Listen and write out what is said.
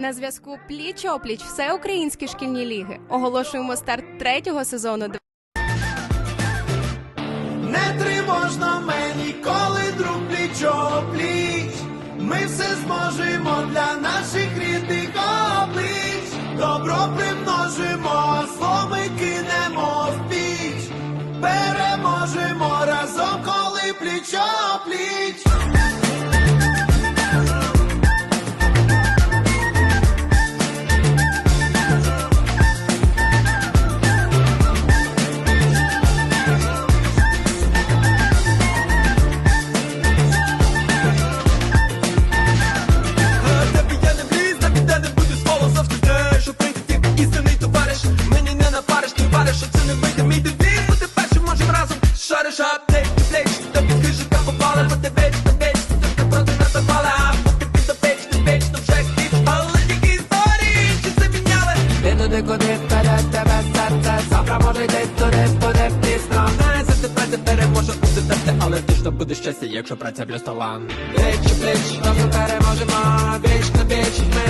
На зв'язку пліч опліч всеукраїнські шкільні ліги. Оголошуємо старт третього сезону. Не тривожно мені, коли друг пліч пліч. Ми все зможемо для наших рідних облич. Добро примножимо, зло кинемо в піч. Переможемо разом, коли пліч пліч. Що це не вийде мій девіз. Бути першим можем разом шариш аптек, ти плеч, тобі хижика попала, бо ти веч, ти веч, ти проти нас запала, а поки ти до ти то вже хтіч. Але тільки історії, чи це міняли? Ти туди, куди вперед тебе серце, завтра може йти туди, туди пізно. Не за тебе тепер може бути терти, але точно буде щастя, якщо праця плюс талант. Плеч, плеч, разом переможемо, віч на віч, ми